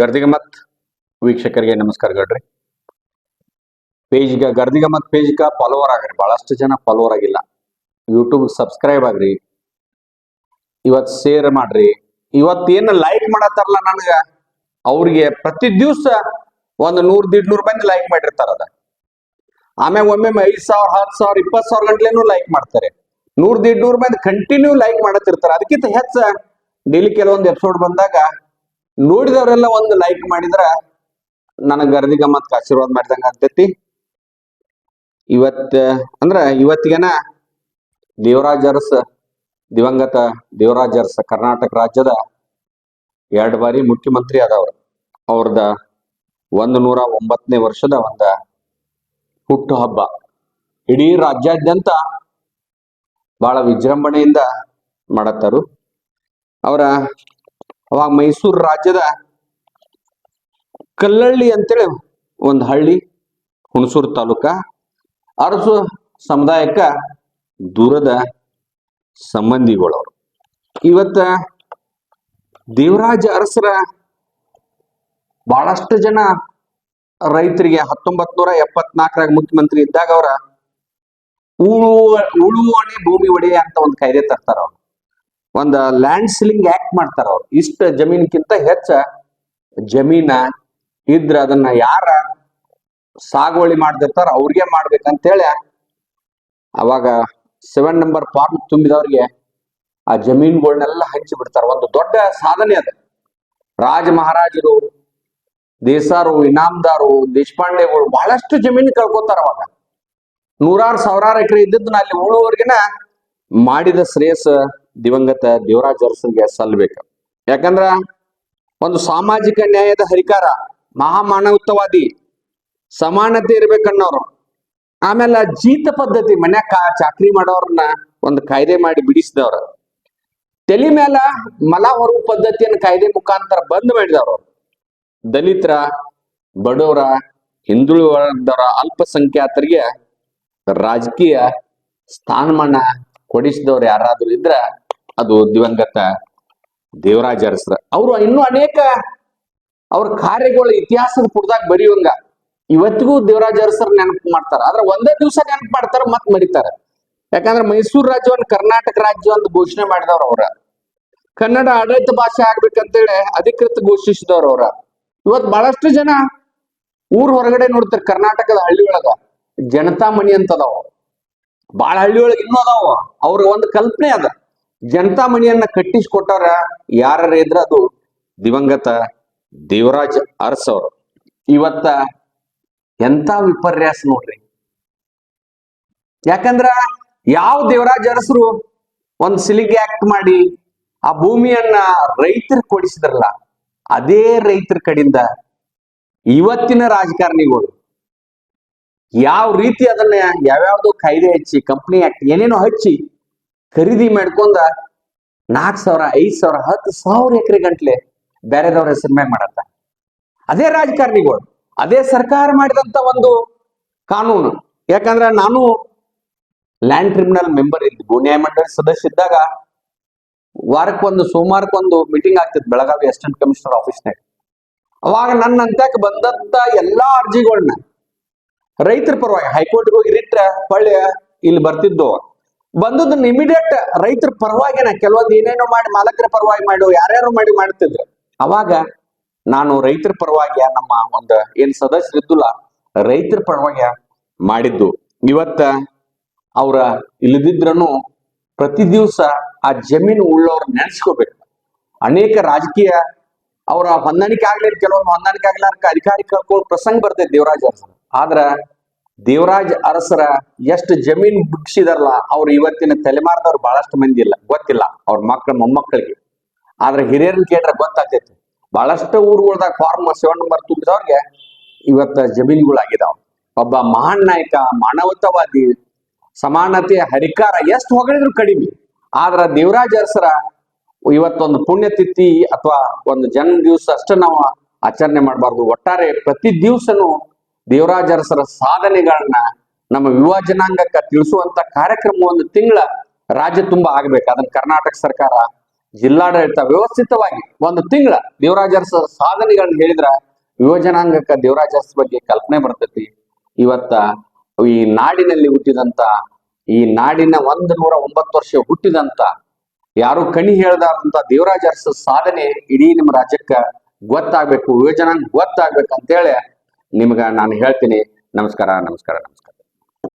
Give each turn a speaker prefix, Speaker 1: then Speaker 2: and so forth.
Speaker 1: ಗರ್ದಿಗೆ ಮತ್ ವೀಕ್ಷಕರಿಗೆ ನಮಸ್ಕಾರ ಗಡ್ರಿ. ಪೇಜ್ಗ ಗರ್ದಿಗ ಮತ್ ಪೇಜ್ಗ ಫಾಲೋವರ್ ಆಗ್ರಿ, ಬಹಳಷ್ಟು ಜನ ಫಾಲೋವರ್ ಆಗಿಲ್ಲ. ಯೂಟ್ಯೂಬ್ ಸಬ್ಸ್ಕ್ರೈಬ್ ಆಗ್ರಿ. ಇವತ್ ಶೇರ್ ಮಾಡ್ರಿ. ಇವತ್ತೇನು ಲೈಕ್ ಮಾಡತ್ತಾರಲ್ಲ ನನಗ? ಅವ್ರಿಗೆ ಪ್ರತಿ ದಿವ್ಸ ಒಂದು ನೂರ್ ದೀಡ್ ನೂರ್ ಮಂದಿ ಲೈಕ್ ಮಾಡಿರ್ತಾರ ಅದ. ಆಮ್ಯಾಗ ಒಮ್ಮೆ ಐದ್ ಸಾವಿರ, ಹತ್ತು ಸಾವಿರ ಇಪ್ಪತ್ ಸಾವಿರ ಗಂಟ್ಲೆನೂ ಲೈಕ್ ಮಾಡ್ತಾರೆ. ನೂರ್ ದೀಡ್ ನೂರ್ ಮಂದಿ ಕಂಟಿನ್ಯೂ ಲೈಕ್ ಮಾಡತ್ತಿರ್ತಾರ. ಅದಕ್ಕಿಂತ ಹೆಚ್ಚ ಡೈಲಿ ಕೆಲವೊಂದು ಎಪಿಸೋಡ್ ಬಂದಾಗ ನೋಡಿದವರೆಲ್ಲ ಒಂದು ಲೈಕ್ ಮಾಡಿದ್ರ ನನಗ್ ಗರ್ದಿ ಗಮ್ಮತ್ ಆಶೀರ್ವಾದ ಮಾಡಿದಂಗ ಆಗ್ತೈತಿ. ಇವತ್ತ, ಅಂದ್ರ ಇವತ್ತಿಗೆನ ದೇವರಾಜ್ ಅರಸ್ ದಿವಂಗತ ದೇವರಾಜ್ ಅರಸ್ ಕರ್ನಾಟಕ ರಾಜ್ಯದ ಎರಡು ಬಾರಿ ಮುಖ್ಯಮಂತ್ರಿ ಆದವ್ರು. ಅವ್ರದ ಒಂದು ನೂರ ಒಂಬತ್ತನೇ ವರ್ಷದ ಒಂದ ಹುಟ್ಟು ಹಬ್ಬ. ಇಡೀ ರಾಜ್ಯಾದ್ಯಂತ ಬಹಳ ವಿಜೃಂಭಣೆಯಿಂದ ಮಾಡತ್ತಾರು. ಅವರ ಅವಾಗ ಮೈಸೂರು ರಾಜ್ಯದ ಕಲ್ಲಳ್ಳಿ ಅಂತೇಳಿ ಒಂದು ಹಳ್ಳಿ, ಹುಣಸೂರು ತಾಲೂಕ ಅರಸು ಸಮುದಾಯಕ್ಕ ದೂರದ ಸಂಬಂಧಿಗಳವರು. ಇವತ್ತ ದೇವರಾಜ ಅರಸರ ಬಹಳಷ್ಟು ಜನ ರೈತರಿಗೆ ಹತ್ತೊಂಬತ್ ನೂರ ಎಪ್ಪತ್ನಾಲ್ಕರಾಗ ಮುಖ್ಯಮಂತ್ರಿ ಇದ್ದಾಗ ಅವರ ಉಳುವ ಉಳುವಣೆ ಭೂಮಿ ಒಡೆಯ ಅಂತ ಒಂದು ಕಾಯ್ದೆ ತರ್ತಾರ ಅವ್ರು ಒಂದ್ ಲ್ಯಾಂಡ್ ಸೀಲಿಂಗ್ ಆಕ್ಟ್ ಮಾಡ್ತಾರ ಅವ್ರು. ಇಷ್ಟ ಜಮೀನ್ಕಿಂತ ಹೆಚ್ಚ ಜಮೀನ ಇದ್ರ ಅದನ್ನ ಯಾರ ಸಾಗುವಳಿ ಮಾಡ್ದಿರ್ತಾರ ಅವ್ರಿಗೆ ಮಾಡ್ಬೇಕಂತೇಳಿ ಅವಾಗ ಸೆವೆನ್ ನಂಬರ್ ಫಾರ್ಮ್ ತುಂಬಿದವ್ರಿಗೆ ಆ ಜಮೀನ್ಗಳನ್ನೆಲ್ಲ ಹಂಚಿ ಬಿಡ್ತಾರ. ಒಂದು ದೊಡ್ಡ ಸಾಧನೆ ಅದು. ರಾಜ ಮಹಾರಾಜರು, ದೇಸಾರು, ಇನಾಮದಾರು, ದೇಶಪಾಂಡೆಗಳು ಬಹಳಷ್ಟು ಜಮೀನು ಕಳ್ಕೊತಾರ ಅವಾಗ. ನೂರಾರು ಸಾವಿರಾರು ಎಕರೆ ಇದ್ದಿದ್ದನ್ನ ಅಲ್ಲಿ ಉಳುವವರ್ಗಿನ ಮಾಡಿದ ಶ್ರೇಯಸ್ ದಿವಂಗತ ದೇವರಾಜ ಅರಸನ್ಗೆ ಸಲ್ಲಬೇಕು. ಯಾಕಂದ್ರ ಒಂದು ಸಾಮಾಜಿಕ ನ್ಯಾಯದ ಹರಿಕಾರ ಮಹಾಮಾನವತ್ವವಾದಿ ಸಮಾನತೆ ಇರ್ಬೇಕನ್ನೋರು, ಆಮೇಲೆ ಜೀತ ಪದ್ಧತಿ, ಮನ್ಯಾಗ ಚಾಕ್ರಿ ಮಾಡೋರನ್ನ ಒಂದು ಕಾಯ್ದೆ ಮಾಡಿ ಬಿಡಿಸಿದವ್ರ. ತಲೆ ಮೇಲ ಮಲ ಹೊರ ಪದ್ಧತಿಯನ್ನು ಕಾಯ್ದೆ ಮುಖಾಂತರ ಬಂದ್ ಮಾಡಿದವ್ರು ದಲಿತರ, ಬಡವರ ಹಿಂದುಳಿದವರ ಅಲ್ಪಸಂಖ್ಯಾತರಿಗೆ ರಾಜಕೀಯ ಸ್ಥಾನಮಾನ ಕೊಡಿಸಿದವ್ರು ಯಾರಾದ್ರೂ ಇದ್ರ ಅದು ದಿವಂಗತ ದೇವರಾಜ ಅರಸರ. ಅವರು ಇನ್ನೂ ಅನೇಕ ಅವ್ರ ಕಾರ್ಯಗಳ ಇತಿಹಾಸದ ಪುಟದಾಗ ಬರೆಯುವಂಗ. ಇವತ್ತಿಗೂ ದೇವರಾಜ ಅರಸರ್ ನೆನಪು ಮಾಡ್ತಾರ. ಆದ್ರೆ ಒಂದೇ ದಿವಸ ನೆನಪು ಮಾಡ್ತಾರ ಮತ್ ಮರಿತಾರ. ಯಾಕಂದ್ರೆ ಮೈಸೂರು ರಾಜ್ಯವನ್ನ ಕರ್ನಾಟಕ ರಾಜ್ಯ ಅಂತ ಘೋಷಣೆ ಮಾಡಿದವ್ರ ಅವ್ರ. ಕನ್ನಡ ಆಡಳಿತ ಭಾಷೆ ಆಗ್ಬೇಕಂತೇಳಿ ಅಧಿಕೃತ ಘೋಷಿಸಿದವ್ರ ಅವ್ರ. ಇವತ್ ಬಹಳಷ್ಟು ಜನ ಊರ್ ಹೊರಗಡೆ ನೋಡ್ತಾರೆ ಕರ್ನಾಟಕದ ಹಳ್ಳಿ ಒಳಗ. ಅಂತ ಅದಾವ ಬಾಳ ಹಳ್ಳಿ ಒಳಗ ಇನ್ನೂ ಅದಾವ. ಅವ್ರ ಒಂದು ಕಲ್ಪನೆ ಅದ. ಜನತಾ ಮಣಿಯನ್ನ ಕಟ್ಟಿಸ್ಕೊಟ್ಟಾರ ಯಾರ ಇದ್ರ ಅದು ದಿವಂಗತ ದೇವರಾಜ್ ಅರಸ್ ಅವರು. ಇವತ್ತ ಎಂತ ವಿಪರ್ಯಾಸ ನೋಡ್ರಿ. ಯಾಕಂದ್ರ ಯಾವ ದೇವರಾಜ ಅರಸರು ಒಂದ್ ಸಿಲಿಗೆ ಆಕ್ಟ್ ಮಾಡಿ ಆ ಭೂಮಿಯನ್ನ ರೈತರು ಕೊಡಿಸಿದ್ರಲ್ಲ, ಅದೇ ರೈತರ ಕಡೆಯಿಂದ ಇವತ್ತಿನ ರಾಜಕಾರಣಿಗಳು ಯಾವ ರೀತಿ ಅದನ್ನ ಯಾವ್ಯಾವ್ದೋ ಕಾಯ್ದೆ ಹಚ್ಚಿ ಕಂಪ್ನಿ ಆಕ್ಟ್ ಏನೇನೋ ಹಚ್ಚಿ ಖರೀದಿ ಮಾಡ್ಕೊಂಡ ನಾಲ್ಕು ಸಾವಿರ, ಐದ್ ಸಾವಿರ, ಹತ್ತು ಸಾವಿರ ಎಕರೆ ಗಂಟ್ಲೆ ಬೇರೆದವ್ರ ಹೆಸರು ಮ್ಯಾಗ ಮಾಡತ್ತ. ಅದೇ ರಾಜಕಾರಣಿಗಳು, ಅದೇ ಸರ್ಕಾರ ಮಾಡಿದಂತ ಒಂದು ಕಾನೂನು. ಯಾಕಂದ್ರ ನಾನು ಲ್ಯಾಂಡ್ ಟ್ರಿಬ್ಯುನಲ್ ಮೆಂಬರ್ ಇದ್ದು ಭೂ ಮಂಡಳ ಸದಸ್ಯ ಇದ್ದಾಗ ವಾರಕ್ಕೊಂದು, ಸೋಮವಾರಕ್ಕೊಂದು ಮೀಟಿಂಗ್ ಆಗ್ತಿತ್ತು ಬೆಳಗಾವಿ ಅಸಿಸ್ಟೆಂಟ್ ಕಮಿಷನರ್ ಆಫೀಸ್ನಾಗ. ಅವಾಗ ನನ್ನ ಅಂತ್ಯಕ್ ಬಂದಂತ ಎಲ್ಲಾ ಅರ್ಜಿಗಳನ್ನ ರೈತರ ಪರವಾಗಿ ಹೈಕೋರ್ಟ್ಗೆ ಹೋಗಿ ರಿಟ್ರ ಹೊಳ್ಳಿ ಇಲ್ಲಿ ಬರ್ತಿದ್ದು ಬಂದದನ್ನ ಇಮಿಡಿಯೇಟ್ ರೈತರ ಪರವಾಗಿನ ಕೆಲವೊಂದು ಏನೇನೋ ಮಾಡಿ ಮಾಲಕರ ಪರವಾಗಿ ಮಾಡು ಯಾರ್ಯಾರು ಮಾಡಿ ಮಾಡ್ತಿದ್ರು. ಅವಾಗ ನಾನು ರೈತರ ಪರವಾಗಿ ನಮ್ಮ ಒಂದು ಏನ್ ಸದಸ್ಯರು ಇದ್ದಲ್ಲ, ರೈತರ ಪರವಾಗಿ ಮಾಡಿದ್ದು. ಇವತ್ತ ಅವ್ರ ಇಲ್ಲದಿದ್ರನು ಪ್ರತಿ ದಿವಸ ಆ ಜಮೀನು ಉಳ್ಳವ್ರ ನೆನೆಸ್ಕೋಬೇಕು. ಅನೇಕ ರಾಜಕೀಯ ಅವರ ಹೊಂದಾಣಿಕೆ ಆಗ್ಲಿ ಕೆಲವೊಂದು ಹೊಂದಾಣಿಕೆ ಆಗ್ಲಾರ ಅಧಿಕಾರಿ ಕಳ್ಕೊಳ್ಳೋ ಪ್ರಸಂಗ ಬರ್ತೈತೆ ದೇವರಾಜ್ ಆದ್ರ ದೇವರಾಜ್ ಅರಸರ ಎಷ್ಟು ಜಮೀನ್ ಬಿಡಿಸಿದಾರಲ್ಲ ಅವ್ರು ಇವತ್ತಿನ ತಲೆಮಾರದವ್ರು ಬಹಳಷ್ಟು ಮಂದಿ ಇಲ್ಲ, ಗೊತ್ತಿಲ್ಲ, ಅವ್ರ ಮಕ್ಕಳ ಮೊಮ್ಮಕ್ಕಳಿಗೆ. ಆದ್ರೆ ಹಿರಿಯರನ್ನ ಕೇಳ್ರೆ ಗೊತ್ತಾಗ್ತೈತಿ. ಬಹಳಷ್ಟು ಊರುಗಳ್ದಾಗ ಫಾರ್ಮ್ ಸೆವೆನ್ ನಂಬರ್ ತುಂಬಿದವ್ರಿಗೆ ಇವತ್ತ ಜಮೀನುಗಳಾಗಿದಾವ. ಒಬ್ಬ ಮಹಾನ್ ನಾಯಕ, ಮಾನವತಾವಾದಿ, ಸಮಾನತೆ, ಹರಿಕಾರ ಎಷ್ಟು ಹೊಗಳಿದ್ರು ಕಡಿಮೆ. ಆದ್ರ ದೇವರಾಜ ಅರಸರ ಇವತ್ತೊಂದು ಪುಣ್ಯತಿಥಿ ಅಥವಾ ಒಂದು ಜನ್ಮ ದಿವಸ ಅಷ್ಟ ನಾವು ಆಚರಣೆ ಮಾಡಬಾರ್ದು. ಒಟ್ಟಾರೆ ಪ್ರತಿ ದಿವಸನು ದೇವರಾಜ ಅರಸರ ಸಾಧನೆಗಳನ್ನ ನಮ್ಮ ಯುವ ಜನಾಂಗಕ್ಕ ತಿಳಿಸುವಂತ ಕಾರ್ಯಕ್ರಮ ಒಂದು ತಿಂಗಳ ರಾಜ್ಯ ತುಂಬಾ ಆಗ್ಬೇಕು. ಅದನ್ನ ಕರ್ನಾಟಕ ಸರ್ಕಾರ ಜಿಲ್ಲಾಡಳಿತ ವ್ಯವಸ್ಥಿತವಾಗಿ ಒಂದು ತಿಂಗಳ ದೇವರಾಜ ಅರಸರ ಸಾಧನೆಗಳನ್ನ ಹೇಳಿದ್ರ ಯುವಜನಾಂಗಕ್ಕ ಜನಾಂಗಕ್ಕ ದೇವರಾಜರಸ ಬಗ್ಗೆ ಕಲ್ಪನೆ ಬರ್ತೈತಿ. ಇವತ್ತ ಈ ನಾಡಿನಲ್ಲಿ ಹುಟ್ಟಿದಂತ, ಈ ನಾಡಿನ ಒಂದ್ ನೂರ ಒಂಬತ್ತು ವರ್ಷ ಹುಟ್ಟಿದಂತ, ಯಾರು ಕಣಿ ಹೇಳ್ದಾರಂತ ದೇವರಾಜ ಅರಸ ಸಾಧನೆ ಇಡೀ ನಿಮ್ಮ ರಾಜ್ಯಕ್ಕ ಗೊತ್ತಾಗ್ಬೇಕು ಯುವಜನಾಂಗ ಗೊತ್ತಾಗ್ಬೇಕು ಅಂತೇಳಿ ನಿಮ್ಗ ನಾನು ಹೇಳ್ತೀನಿ. ನಮಸ್ಕಾರ ನಮಸ್ಕಾರ ನಮಸ್ಕಾರ.